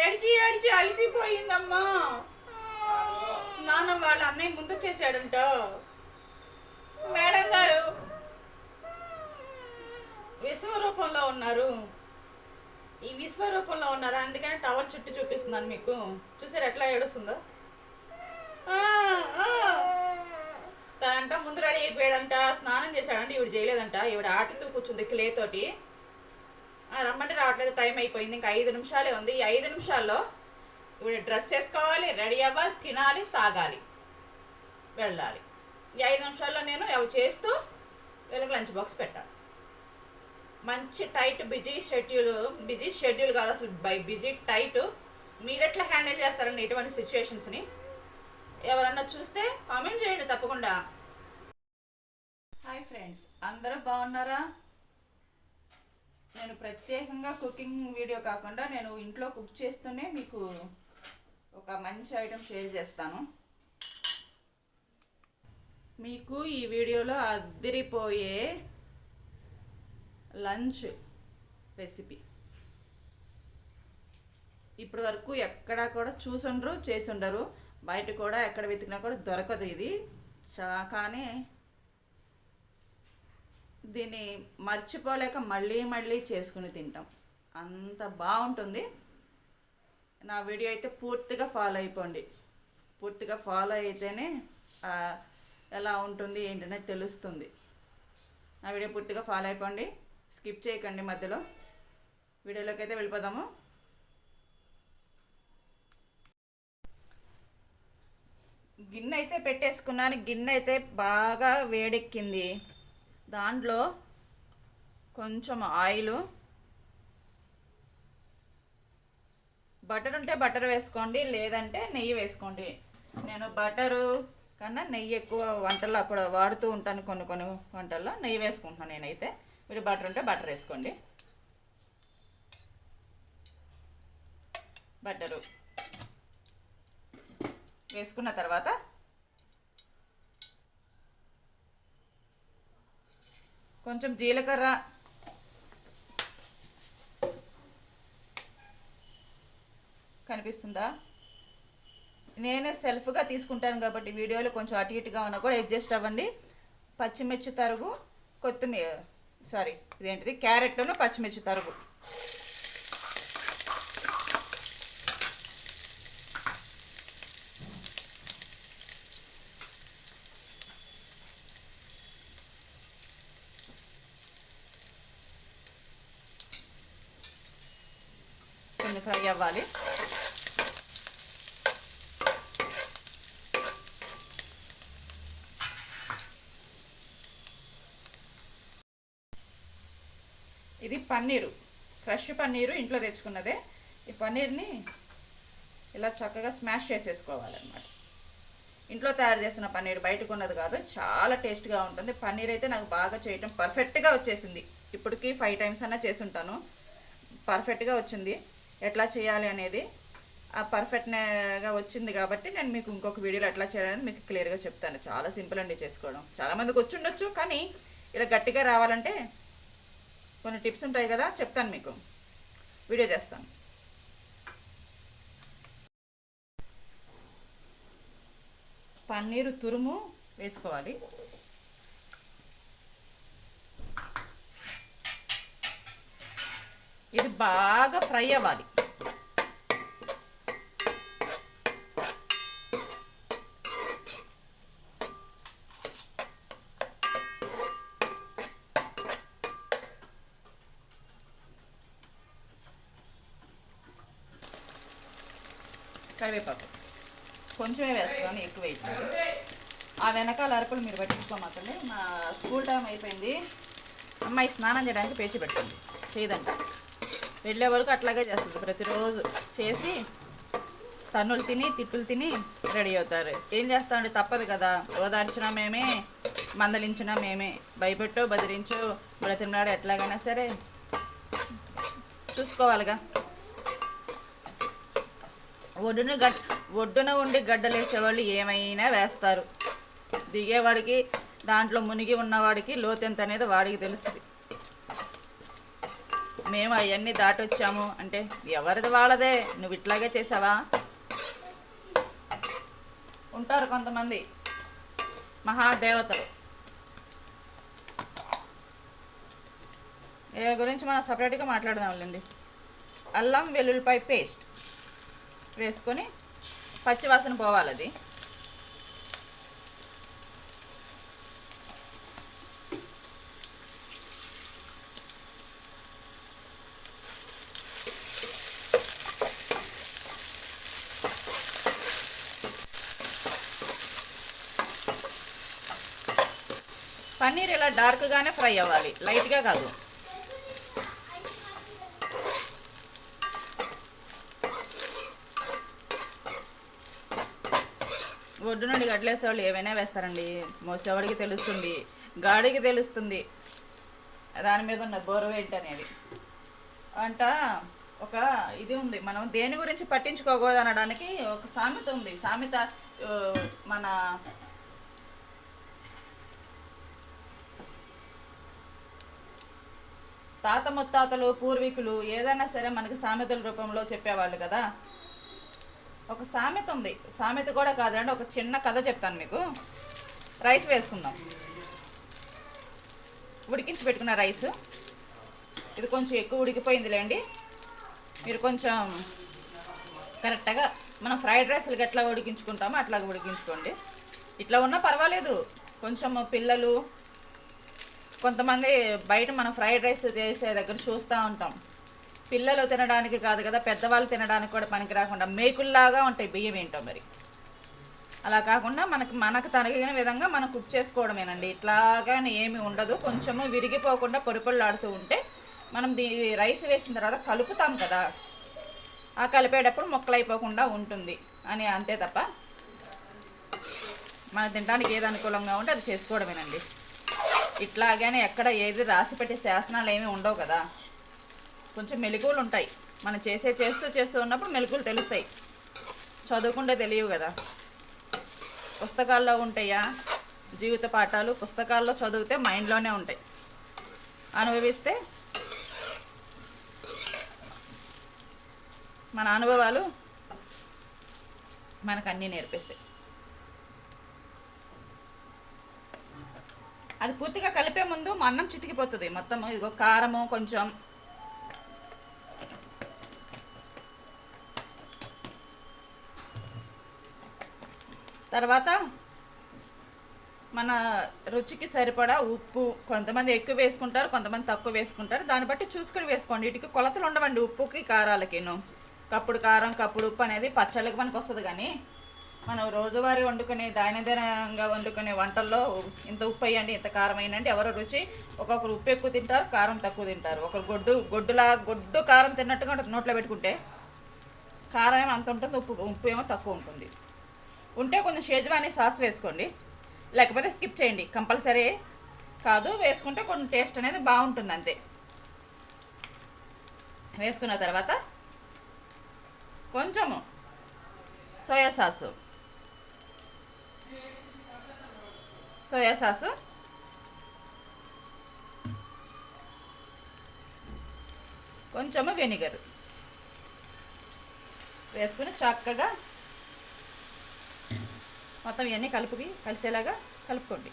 ఏడిచి ఏడిచి అలసిపోయిందమ్మా. స్నానం వాళ్ళ అన్నయ్య ముందు చేశాడంట. మేడం గారు విశ్వరూపంలో ఉన్నారు. ఈ విశ్వరూపంలో ఉన్నారు? అందుకని టవర్ చుట్టూ చూపిస్తున్నాను మీకు. చూసారు ఎట్లా ఏడుస్తుందో? తనంట ముందు రెడీ అయిపోయాడంట స్నానం చేశాడంట ఈవిడ చేయలేదంట. ఈవిడ ఆటుతూ కూర్చుంది క్లే తోటి. రమ్మంటే రావట్లేదు టైం అయిపోయింది. ఇంకా ఐదు నిమిషాలే ఉంది. ఈ ఐదు నిమిషాల్లో ఇప్పుడు డ్రెస్ చేసుకోవాలి రెడీ అవ్వాలి తినాలి తాగాలి వెళ్ళాలి. ఈ ఐదు నిమిషాల్లో నేను అవి చేస్తూ వీళ్ళకి లంచ్ బాక్స్ పెట్టాలి. మంచి tight busy schedule busy schedule కాదు అసలు. By busy tight. మీరు ఎట్లా హ్యాండిల్ చేస్తారండి ఇటువంటి సిచ్యువేషన్స్ని? ఎవరన్నా చూస్తే కామెంట్ చేయండి తప్పకుండా. హాయ్ ఫ్రెండ్స్ అందరూ బాగున్నారా? నేను ప్రత్యేకంగా కుకింగ్ వీడియో కాకుండా నేను ఇంట్లో కుక్ చేస్తూనే మీకు ఒక మంచి ఐటెం షేర్ చేస్తాను. మీకు ఈ వీడియోలో అద్దరిపోయే లంచ్ రెసిపీ ఇప్పటి వరకు ఎక్కడా కూడా చూసుండరు చేసుండరు. బయట కూడా ఎక్కడ వెతికినా కూడా దొరకదు ఇది. కానీ దీన్ని మర్చిపోలేక మళ్ళీ మళ్ళీ చేసుకుని తింటాం. అంత బాగుంటుంది. నా వీడియో అయితే పూర్తిగా ఫాలో అయిపోండి. పూర్తిగా ఫాలో అయితేనే ఎలా ఉంటుంది ఏంటనేది తెలుస్తుంది. నా వీడియో పూర్తిగా ఫాలో అయిపోండి. స్కిప్ చేయకండి మధ్యలో. వీడియోలోకి అయితే వెళ్ళిపోదాము. గిన్నె అయితే పెట్టేసుకున్నాను. గిన్నె అయితే బాగా వేడెక్కింది. దాంట్లో కొంచెం ఆయిల్. బటర్ ఉంటే బటర్ వేసుకోండి లేదంటే నెయ్యి వేసుకోండి. నేను బటరు కన్నా నెయ్యి ఎక్కువ వంటల్లో అప్పుడు వాడుతూ ఉంటాను కొన్ని కొన్ని వంటల్లో. నెయ్యి వేసుకుంటున్నాను నేనైతే. మీరు బటర్ ఉంటే బటర్ వేసుకోండి. బటరు వేసుకున్న తర్వాత కొంచెం జీలకర్ర. కనిపిస్తుందా? నేనే సెల్ఫ్గా తీసుకుంటాను కాబట్టి వీడియోలో కొంచెం అటు ఇటుగా ఉన్నా కూడా అడ్జస్ట్ అవ్వండి. పచ్చిమిర్చి తరుగు కొత్తిమీర సారీ ఇదేంటిది? క్యారెట్లోనూ పచ్చిమిర్చి తరుగు. ఫ్రై అవ్వాలి ఇది పన్నీరు. ఫ్రెష్ పన్నీరు ఇంట్లో తెచ్చుకున్నదే. ఈ పన్నీర్ని ఇలా చక్కగా స్మాష్ చేసేసుకోవాలన్నమాట. ఇంట్లో తయారు చేసిన పన్నీర్ బయటకు ఉన్నది కాదు చాలా టేస్ట్గా ఉంటుంది. పన్నీర్ అయితే నాకు బాగా చేయటం పర్ఫెక్ట్గా వచ్చేసింది. ఇప్పటికీ ఫైవ్ టైమ్స్ అన్నా చేసుంటాను పర్ఫెక్ట్గా వచ్చింది. ఎట్లా చేయాలి అనేది ఆ పర్ఫెక్ట్గా వచ్చింది కాబట్టి నేను మీకు ఇంకొక వీడియోలో ఎట్లా చేయాలని మీకు క్లియర్గా చెప్తాను. చాలా సింపుల్ అండి చేసుకోవడం. చాలామందికి వచ్చి ఉండొచ్చు కానీ ఇలా గట్టిగా రావాలంటే కొన్ని టిప్స్ ఉంటాయి కదా చెప్తాను మీకు. వీడియో చేస్తాను. పన్నీరు తురుము వేసుకోవాలి. ఇది బాగా ఫ్రై అవ్వాలి. కరివేపాకు. కొంచెమే వేస్తున్నాను ఎక్కువ వేస్తాను ఆ వెనకాల అరకులు మీరు పట్టించుకోమాకండి. మా స్కూల్ టైం అయిపోయింది. అమ్మాయి స్నానం చేయడానికి పేచి పెట్టండి చేయదంట. వెళ్ళే వరకు అట్లాగే చేస్తుంది. ప్రతిరోజు చేసి తన్నులు తిని తిప్పులు తిని రెడీ అవుతారు. ఏం చేస్తామండి? తప్పదు కదా. ఓదార్చినా మేమే మందలించినా మేమే. భయపెట్టో బదిరించో బ్రతిమలాడు ఎట్లాగైనా సరే చూసుకోవాలిగా. ఒడ్డున గడ్ ఒడ్డున ఉండి గడ్డలేసేవాళ్ళు ఏమైనా వేస్తారు. దిగేవాడికి దాంట్లో మునిగి ఉన్నవాడికి లోతెంత అనేది వాడికి తెలుస్తుంది. మేము అవన్నీ దాటొచ్చాము అంటే ఎవరిది వాళ్ళదే? నువ్వు ఇట్లాగే చేసావా? ఉంటారు కొంతమంది మహాదేవతలు. ఏ గురించి మనం సపరేట్గా మాట్లాడదాంలేండి అల్లం వెల్లుల్లిపాయ పేస్ట్. వేసుకొని పచ్చివాసన పోవాలి అది పన్నీర్ ఇలా డార్క్గానే ఫ్రై అవ్వాలి లైట్గా కాదు. ఒడ్డు నుండి గడ్డలేసే వాళ్ళు ఏవైనా వేస్తారండి. మోసేవాడికి తెలుస్తుంది. గాడికి తెలుస్తుంది. దాని మీద ఉన్న బోరవ అనేది అంట ఒక ఇది ఉంది. మనం దేని గురించి పట్టించుకోకూడదు అనడానికి ఒక సామెత ఉంది. సామెత మన తాత ముత్తాతలు పూర్వీకులు ఏదైనా సరే మనకి సామెతల రూపంలో చెప్పేవాళ్ళు కదా. ఒక సామెత ఉంది. సామెత కూడా కాదండి ఒక చిన్న కథ చెప్తాను మీకు. రైస్ వేసుకుందాం. ఉడికించి పెట్టుకున్న రైస్. ఇది కొంచెం ఎక్కువ ఉడికిపోయిందిలేండి. మీరు కొంచెం కరెక్ట్గా మనం ఫ్రైడ్ రైస్లకి ఎట్లా ఉడికించుకుంటామో అట్లాగ ఉడికించుకోండి. ఇట్లా ఉన్నా పర్వాలేదు. కొంచెం పిల్లలు కొంతమంది బయట మనం ఫ్రైడ్ రైస్ చేసే దగ్గర చూస్తూ ఉంటాం. పిల్లలు తినడానికి కాదు కదా పెద్దవాళ్ళు తినడానికి కూడా పనికి రాకుండా మేకుల్లాగా ఉంటాయి బియ్యం ఏంటో మరి. అలా కాకుండా మనకు మనకు తగిన విధంగా మనం కుక్ చేసుకోవడమేనండి. ఇట్లాగానే ఏమి ఉండదు. కొంచెము విరిగిపోకుండా పొడిపొళ్ళాడుతూ ఉంటే మనం దీ రైస్ వేసిన తర్వాత కలుపుతాం కదా. ఆ కలిపేటప్పుడు మొక్కలు అయిపోకుండా ఉంటుంది అని అంతే తప్ప మనం తినడానికి ఏది అనుకూలంగా ఉంటే అది చేసుకోవడమేనండి. ఇట్లాగానే ఎక్కడ ఏది రాసి పెట్టే శాసనాలు ఏమీ ఉండవు కదా. కొంచెం మెలకువలు ఉంటాయి. మనం చేసే చేస్తూ చేస్తూ ఉన్నప్పుడు మెలకువలు తెలుస్తాయి. చదువుకుంటే తెలియవు కదా. పుస్తకాల్లో ఉంటాయా? జీవిత పాఠాలు పుస్తకాల్లో చదివితే మైండ్లోనే ఉంటాయి. అనుభవిస్తే మన అనుభవాలు మనకు అన్నీ నేర్పిస్తాయి. అది పూర్తిగా కలిపే ముందు మా అన్నం చితికిపోతుంది. మొత్తం ఇదిగో కారము కొంచెం తర్వాత మన రుచికి సరిపడా ఉప్పు కొంతమంది ఎక్కువ వేసుకుంటారు కొంతమంది తక్కువ వేసుకుంటారు. దాన్ని బట్టి చూసుకొని వేసుకోండి. వీటికి కొలతలు ఉండవండి. ఉప్పుకి కారాలకిను. కప్పుడు కారం కప్పుడు ఉప్పు అనేది పచ్చళ్ళకి మనకు వస్తుంది కానీ మనం రోజువారీ వండుకునే దైనందినంగా వండుకునే వంటల్లో ఇంత ఉప్పు వేయండి ఇంత కారం వేయండి ఎవరో రుచి? ఒక్కొక్కరు ఉప్పు ఎక్కువ తింటారు కారం తక్కువ తింటారు. ఒకరు గొడ్డు గొడ్డులా గొడ్డు కారం తిన్నట్టుగా ఉంటుంది. నోట్లో పెట్టుకుంటే కారం ఏమో అంత ఉంటుంది ఉప్పు ఉప్పు ఏమో తక్కువ ఉంటుంది. ఉంటే కొంచెం షేజ్వానీ సాస్ వేసుకోండి. లేకపోతే స్కిప్ చేయండి. కంపల్సరీ కాదు వేసుకుంటే కొంచెం టేస్ట్ అనేది బాగుంటుంది అంతే. వేసుకున్న తర్వాత కొంచెము సోయా సాసు. Soya sauce. కొంచెము వెనిగర్. వేసుకుని చక్కగా మొత్తం ఇవన్నీ కలుపుకి కలిసేలాగా కలుపుకోండి.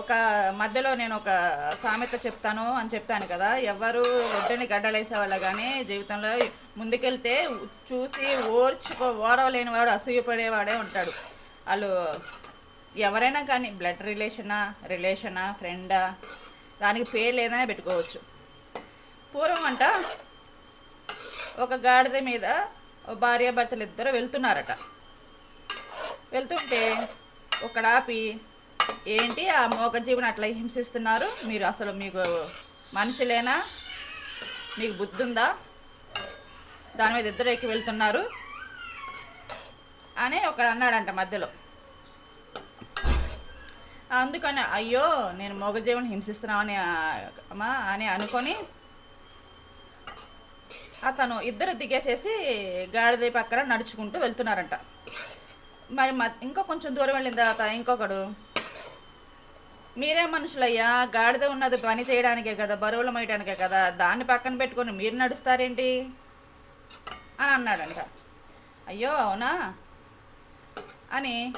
ఒక మధ్యలో నేను ఒక సామెత చెప్తాను అని చెప్పాను కదా. ఎవరు ఒడ్డని గడ్డలేసే వాళ్ళ కానీ జీవితంలో ముందుకెళ్తే చూసి ఓర్చుకో ఓడవలేని వాడు అసూయపడేవాడే ఉంటాడు. వాళ్ళు ఎవరైనా కానీ బ్లడ్ రిలేషనా రిలేషనా ఫ్రెండా దానికి పేర్లు ఏదైనా పెట్టుకోవచ్చు. పూర్వం అంట ఒక గాడిద మీద భార్యాభర్తలు ఇద్దరు వెళ్తున్నారట. వెళ్తుంటే ఒకడు ఆపి ఏంటి ఆ మూగజీవిని అట్లా హింసిస్తున్నారు? మీరు అసలు మీకు మనిషిలేనా? మీకు బుద్ధి ఉందా దాని మీద ఇద్దరు ఎక్కి వెళ్తున్నారు అని ఒకడు అన్నాడంట మధ్యలో. అందుకని అయ్యో నేను మోగజీవుని హింసిస్తున్నామని అమ్మా అని అనుకొని అతను ఇద్దరు దిగేసేసి గాడిద పక్కన నడుచుకుంటూ వెళ్తున్నారంట. మరి మ ఇంకా కొంచెం దూరం వెళ్ళిన తర్వాత ఇంకొకడు. మీరే మనుషులయ్యా గాడిద ఉన్నది పని చేయడానికే కదా బరువులు మోయడానికే కదా దాన్ని పక్కన పెట్టుకొని మీరు నడుస్తారేంటి? అని అన్నాడంట. అయ్యో అవునా? అని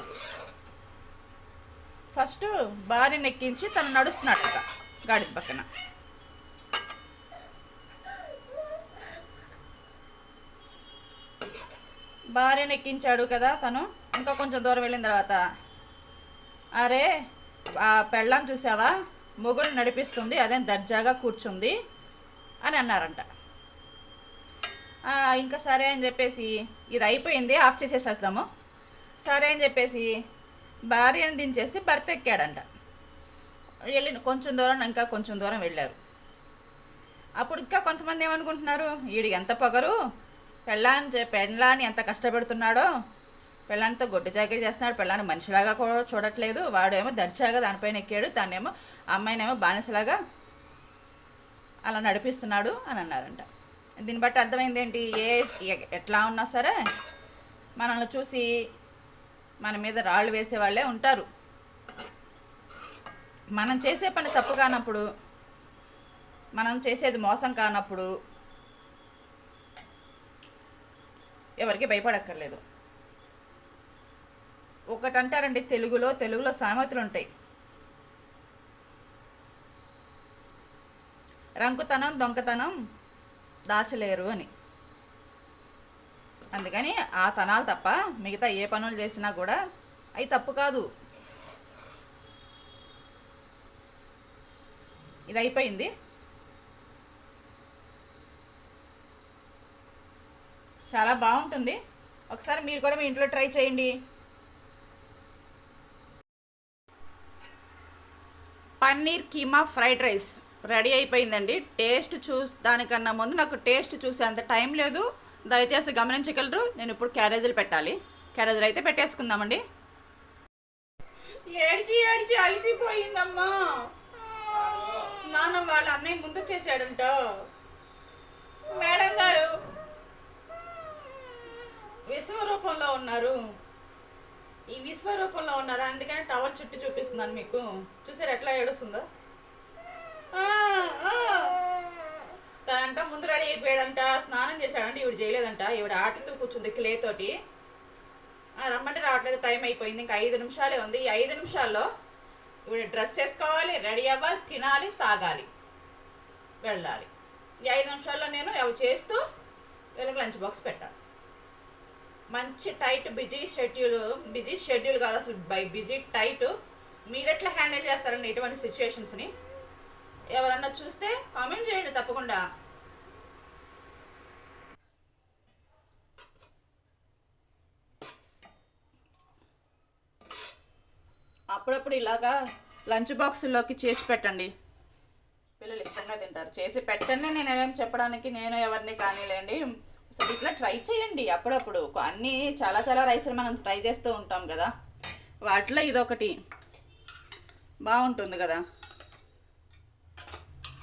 ఫస్ట్ భార్యను ఎక్కించి తను నడుస్తున్నాడట గాడిద పక్కన. భార్యను ఎక్కించాడు కదా తను. ఇంకా కొంచెం దూరం వెళ్ళిన తర్వాత అరే ఆ పెళ్ళం చూసావా? మొగుడు నడిపిస్తుంది అదేం దర్జాగా కూర్చుంది? అని అన్నారంట. ఇంకా సరే అని చెప్పేసి ఇది అయిపోయింది ఆఫ్ చేసేసేస్తాము సరే అని చెప్పేసి భార్యను దించేసి భర్త ఎక్కాడంట. వెళ్ళిన కొంచెం దూరం ఇంకా కొంచెం దూరం వెళ్ళారు. అప్పుడు ఇంకా కొంతమంది ఏమనుకుంటున్నారు? వీడికి ఎంత పొగరు? పెళ్ళాన్ని చే- పెళ్ళాన్ని ఎంత కష్టపెడుతున్నాడో? పెళ్ళానితో గొడ్డు జాకెట్ చేస్తున్నాడు పెళ్ళాన్ని మనిషిలాగా కూడా చూడట్లేదు. వాడేమో దర్జాగా దానిపైన ఎక్కాడు. తనేమో అమ్మాయినేమో బానిసలాగా అలా నడిపిస్తున్నాడు అని అన్నారంట. దీన్ని బట్టి అర్థమైంది ఏంటి? ఏ ఎట్లా ఉన్నా సరే మనల్ని చూసి మన మీద రాళ్ళు వేసేవాళ్ళే ఉంటారు. మనం చేసే పని తప్పు కానప్పుడు మనం చేసేది మోసం కానప్పుడు ఎవరికి భయపడక్కర్లేదు. ఒకటి అంటారండి తెలుగులో తెలుగులో సామెతలు ఉంటాయి రంకుతనం దొంగతనం దాచలేరు అని. అందుకని ఆ తనాలు తప్ప మిగతా ఏ పనులు చేసినా కూడా అవి తప్పు కాదు. ఇది అయిపోయింది చాలా బాగుంటుంది. ఒకసారి మీరు కూడా మీ ఇంట్లో ట్రై చేయండి. Paneer keema fried rice ready అయిపోయిందండి. టేస్ట్ చూస్ దానికన్నా ముందు నాకు టేస్ట్ చూసే అంత టైం లేదు. దయచేసి గమనించగలరు. నేను ఇప్పుడు క్యారేజీలు పెట్టాలి. క్యారేజీలు అయితే పెట్టేసుకుందామండి. ఏడిచి ఏడిచి అలసిపోయిందమ్మా. స్నానం వాళ్ళ అన్నయ్య ముందు చేశాడంట. మేడం గారు విశ్వరూపంలో ఉన్నారు. ఈ విశ్వరూపంలో ఉన్నారు? అందుకని టవల్ చుట్టూ చూపిస్తున్నాను మీకు. చూసారు ఎట్లా ఏడుస్తుందో? తనంట ముందు రెడీ అయిపోయాడంట స్నానం చేశాడంట ఈవిడ చేయలేదంట. ఈవిడ ఆటతో కూర్చుంది క్లే తోటి. రమ్మంటే రావట్లేదు టైం అయిపోయింది ఇంకా ఐదు నిమిషాలే ఉంది. ఈ ఐదు నిమిషాల్లో ఈవిడ డ్రెస్ చేసుకోవాలి రెడీ అవ్వాలి తినాలి తాగాలి వెళ్ళాలి. ఈ ఐదు నిమిషాల్లో నేను అవి చేస్తూ వీళ్ళకి లంచ్ బాక్స్ పెట్టాలి. మంచి tight busy schedule busy schedule కాదు అసలు. By busy tight. మీరు ఎట్లా హ్యాండిల్ చేస్తారండి ఇటువంటి సిచ్యువేషన్స్ని ఎవరన్నా చూస్తే కామెంట్ చేయండి తప్పకుండా. అప్పుడప్పుడు ఇలాగా లంచ్ బాక్సుల్లోకి చేసి పెట్టండి. పిల్లలు ఇష్టంగా తింటారు. చేసి పెట్టండి నేను ఏం చెప్పడానికి నేను ఎవరిని కానీలేండి. సో ఇట్లా ట్రై చేయండి అప్పుడప్పుడు. అన్నీ చాలా చాలా రైసులు మనం ట్రై చేస్తూ ఉంటాం కదా. వాటిలో ఇదొకటి. బాగుంటుంది కదా.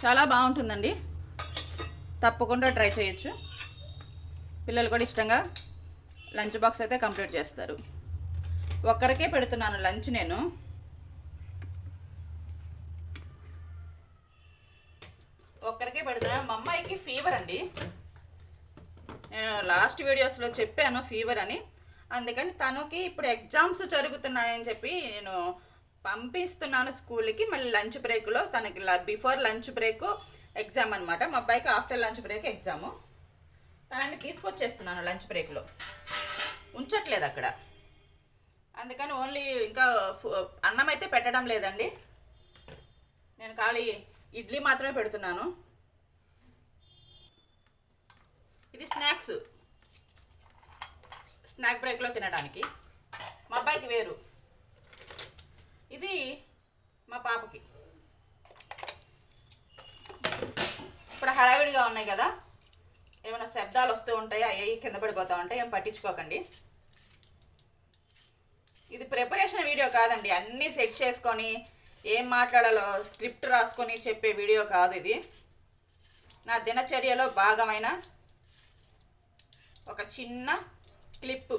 చాలా బాగుంటుందండి తప్పకుండా ట్రై చేయొచ్చు. పిల్లలు కూడా ఇష్టంగా లంచ్ బాక్స్ అయితే కంప్లీట్ చేస్తారు. ఒక్కరికే పెడుతున్నాను లంచ్ నేను. ఒక్కరికే పెడుతున్నాను మా అమ్మాయికి ఫీవర్ అండి. లాస్ట్ వీడియోస్లో చెప్పాను ఫీవర్ అని. అందుకని తనకి ఇప్పుడు ఎగ్జామ్స్ జరుగుతున్నాయని చెప్పి నేను పంపిస్తున్నాను స్కూల్కి. మళ్ళీ లంచ్ బ్రేక్లో తనకి బిఫోర్ లంచ్ బ్రేక్ ఎగ్జామ్ అనమాట మా అబ్బాయికి ఆఫ్టర్ లంచ్ బ్రేక్ ఎగ్జాము తనని తీసుకొచ్చేస్తున్నాను లంచ్ బ్రేక్లో. ఉంచట్లేదు అక్కడ. అందుకని ఓన్లీ ఇంకా అన్నం అయితే పెట్టడం లేదండి. నేను ఖాళీ ఇడ్లీ మాత్రమే పెడుతున్నాను. ఇది స్నాక్స్. స్నాక్ బ్రేక్లో తినడానికి. మా అబ్బాయికి వేరు. ఇది మా పాపకి. ఇప్పుడు హడావిడిగా ఉన్నాయి కదా. ఏమైనా శబ్దాలు వస్తూ ఉంటాయి? అయ్యి కింద పడిపోతూ ఉంటాయి ఏం పట్టించుకోకండి. ఇది ప్రిపరేషన్ వీడియో కాదండి. అన్నీ సెట్ చేసుకొని ఏం మాట్లాడాలో స్క్రిప్ట్ రాసుకొని చెప్పే వీడియో కాదు ఇది. నా దినచర్యలో భాగమైన ఒక చిన్న క్లిప్పు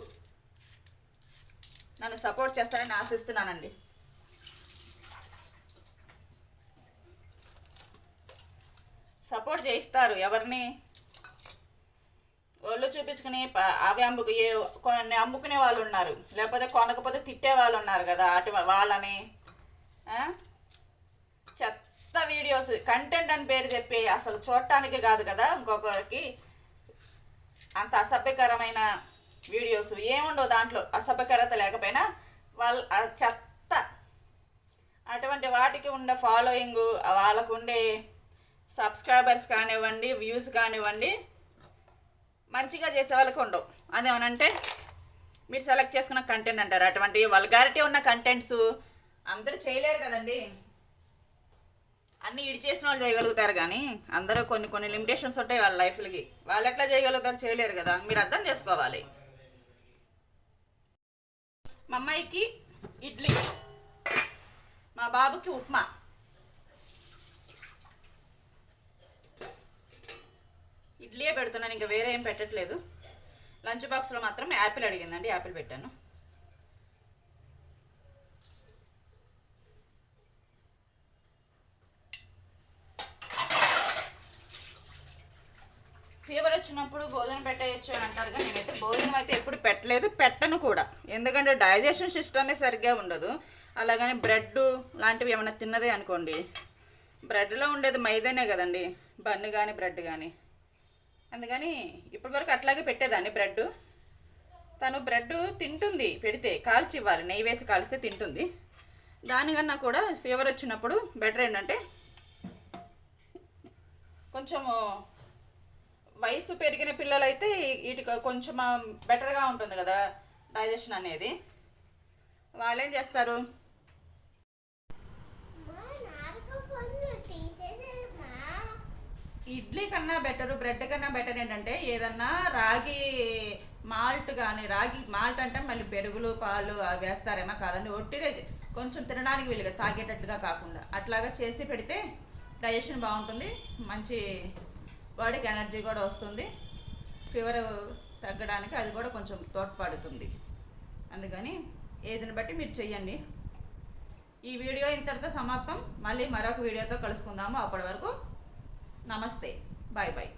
నన్ను సపోర్ట్ చేస్తారని ఆశిస్తున్నానండి. సపోర్ట్ చేయిస్తారు ఎవరిని? ఒళ్ళు చూపించుకుని అవి అమ్ముకు కొన్ని అమ్ముకునే వాళ్ళు ఉన్నారు. లేకపోతే కొనకపోతే తిట్టే వాళ్ళు ఉన్నారు కదా అటు వాళ్ళని. చెత్త వీడియోస్ కంటెంట్ అని పేరు చెప్పి అసలు చూడటానికి కాదు కదా ఇంకొకరికి. అంత అసభ్యకరమైన వీడియోస్ ఏముండవు దాంట్లో అసభ్యకరత లేకపోయినా వాళ్ళ చెత్త అటువంటి వాటికి ఉండే ఫాలోయింగ్ వాళ్ళకు ఉండే సబ్స్క్రైబర్స్ కానివ్వండి వ్యూస్ కానివ్వండి మంచిగా చేసే వాళ్ళకి ఉండవు. అదేమనంటే మీరు సెలెక్ట్ చేసుకున్న కంటెంట్ అంటారు. అటువంటి వల్గారిటీ ఉన్న కంటెంట్స్ అందరూ చేయలేరు కదండి. అన్నీ ఇడి చేసిన వాళ్ళు చేయగలుగుతారు కానీ అందరూ కొన్ని కొన్ని లిమిటేషన్స్ ఉంటాయి వాళ్ళ లైఫ్లకి వాళ్ళు ఎట్లా చేయగలుగుతారు చేయలేరు కదా. మీరు అర్థం చేసుకోవాలి. మా అమ్మాయికి ఇడ్లీ. మా బాబుకి ఉప్మా. ఇడ్లీయే పెడుతున్నాను ఇంకా వేరే ఏం పెట్టట్లేదు. లంచ్ బాక్స్లో మాత్రం యాపిల్ అడిగిందండి యాపిల్ పెట్టాను ఫీవర్ వచ్చినప్పుడు భోజనం పెట్టేయచ్చు అని అంటారు కానీ నేనైతే భోజనం అయితే ఎప్పుడు పెట్టలేదు పెట్టను కూడా. ఎందుకంటే డైజెషన్ సిస్టమే సరిగ్గా ఉండదు. అలాగని బ్రెడ్ లాంటివి ఏమైనా తిన్నదే అనుకోండి. బ్రెడ్లో ఉండేది మైదానే కదండి బన్ కానీ బ్రెడ్ కానీ అందుకని ఇప్పటివరకు అట్లాగే పెట్టేదాన్ని బ్రెడ్ తను బ్రెడ్ తింటుంది పెడితే కాల్చి ఇవ్వాలి నెయ్యి వేసి కాల్స్తే తింటుంది. దానికన్నా కూడా ఫీవర్ వచ్చినప్పుడు బెటర్ ఏంటంటే కొంచెము వయసు పెరిగిన పిల్లలైతే వీటికి కొంచెం బెటర్గా ఉంటుంది కదా డైజెషన్ అనేది. వాళ్ళు ఏం చేస్తారు ఇడ్లీ కన్నా బెటర్ బ్రెడ్ కన్నా బెటర్ ఏంటంటే ఏదన్నా రాగి మాల్ట్ కానీ రాగి మాల్ట్ అంటే మళ్ళీ పెరుగులు పాలు అవి వేస్తారేమో కాదండి. ఒట్టిదే కొంచెం తినడానికి వీలుగా తాగేటట్టుగా కాకుండా. అట్లాగా చేసి పెడితే డైజెషన్ బాగుంటుంది. మంచి బాడీకి ఎనర్జీ కూడా వస్తుంది. ఫీవర్ తగ్గడానికి అది కూడా కొంచెం తోడ్పడుతుంది. అందుకని ఏజ్ని బట్టి మీరు చెయ్యండి. ఈ వీడియో ఇంతటితో సమాప్తం. మళ్ళీ మరొక వీడియోతో కలుసుకుందాము. అప్పటి వరకు నమస్తే. Bye bye